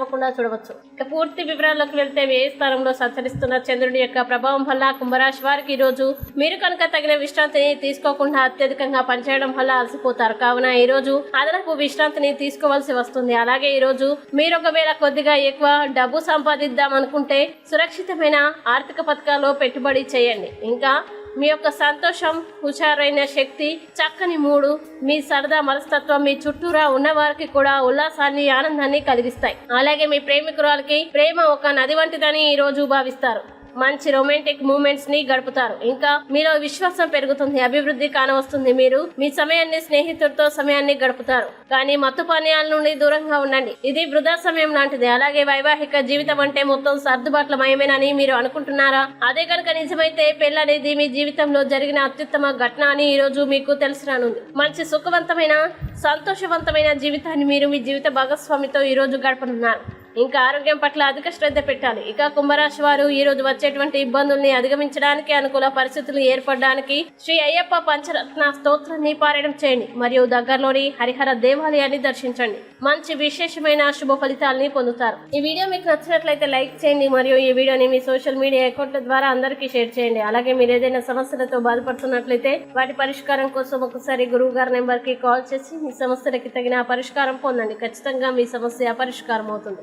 అవ్వకుండా చూడవచ్చు. ఇక పూర్తి వివరాల్లోకి వెళ్తే ఏ స్థానంలో సంచరిస్తున్న చంద్రుడి యొక్క ప్రభావం వల్ల కుంభరాశి వారికి ఈ రోజు మీరు కనుక తగిన విశ్రాంతిని తీసుకోకుండా అత్యధికంగా పనిచేయడం వల్ల అలసిపోతారు. కావున ఈ రోజు అదనపు విశ్రాంతిని తీసుకోవాల్సి వస్తుంది. అలాగే ఈరోజు మీరు ఒకవేళ కొద్దిగా ఎక్కువ డబ్బు సంపాదిద్దాం అనుకుంటే సురక్షితమైన ఆర్థిక పథకాల్లో పెట్టుబడి చేయండి. ఇంకా మీ యొక్క సంతోషం హుషారైన శక్తి చక్కని మూడు మీ సరదా మనస్తత్వం మీ చుట్టూరా ఉన్న వారికి కూడా ఉల్లాసాన్ని ఆనందాన్ని కలిగిస్తాయి. అలాగే మీ ప్రేమికురాలకి ప్రేమ ఒక నది వంటిదని ఈ రోజు భావిస్తారు. మంచి రొమాంటిక్ మూమెంట్స్ని గడుపుతారు. ఇంకా మీలో విశ్వాసం పెరుగుతుంది అభివృద్ధి కానవస్తుంది మీరు. మీ సమయాన్ని స్నేహితులతో సమయాన్ని గడుపుతారు. కానీ మత్తు పానీయాల నుండి దూరంగా ఉండండి. ఇది వృధా సమయం లాంటిది. అలాగే వైవాహిక జీవితం అంటే మొత్తం సర్దుబాట్ల మయమేనని మీరు అనుకుంటున్నారా? అదే కనుక నిజమైతే పెళ్ళి అనేది మీ జీవితంలో జరిగిన అత్యుత్తమ ఘటన అని ఈ రోజు మీకు తెలిసి రానుంది. మంచి సుఖవంతమైన సంతోషవంతమైన జీవితాన్ని మీరు మీ జీవిత భాగస్వామితో ఈ రోజు గడపనున్నారు. ఇంకా ఆరోగ్యం పట్ల అధిక శ్రద్ధ పెట్టాలి. ఇక కుంభరాశి వారు ఈ రోజు వచ్చేటువంటి ఇబ్బందుల్ని అధిగమించడానికి అనుకూల పరిస్థితులు ఏర్పడడానికి శ్రీ అయ్యప్ప పంచరత్న స్తోత్రాన్ని పారాయణం చేయండి. మరియు దగ్గరలోని హరిహర దేవాలయాన్ని దర్శించండి. మంచి విశేషమైన శుభ ఫలితాలని పొందుతారు. ఈ వీడియో మీకు నచ్చినట్లయితే లైక్ చేయండి. మరియు ఈ వీడియోని మీ సోషల్ మీడియా అకౌంట్ల ద్వారా అందరికీ షేర్ చేయండి. అలాగే మీరు ఏదైనా సమస్యలతో బాధపడుతున్నట్లయితే వాటి పరిష్కారం కోసం ఒకసారి గురువు గారి నెంబర్కి కాల్ చేసి మీ సమస్యలకి తగిన పరిష్కారం పొందండి. ఖచ్చితంగా మీ సమస్య పరిష్కారం అవుతుంది